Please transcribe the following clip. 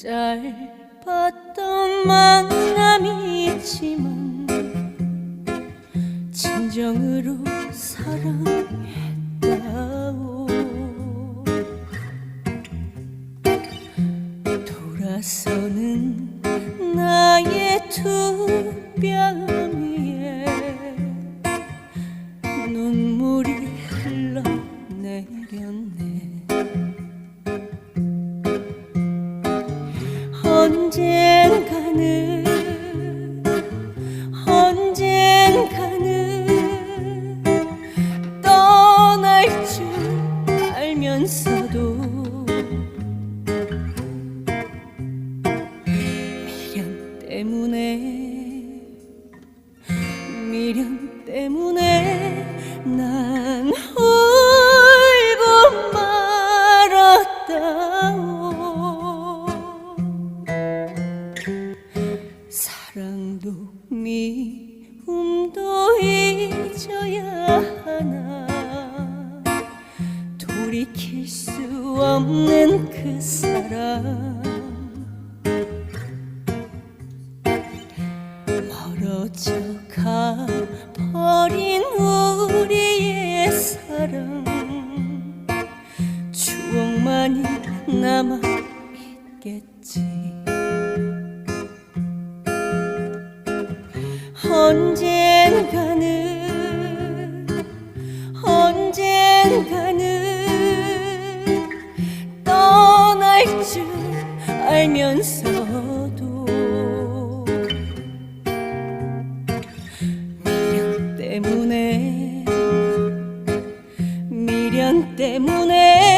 짧았던 만남이지만 진정으로 사랑했다오. 돌아서는 나의 두 뺨이 언젠가는 언젠가는 떠날 줄 알면서도 미련 때문에 미련 때문에 사랑도 미움도 잊어야 하나. 돌이킬 수 없는 그 사람. 멀어져 가 버린 우리의 사랑. 추억만이 남아 있겠지 언젠가는 언젠가는 떠날 줄 알면서도 미련 때문에 미련 때문에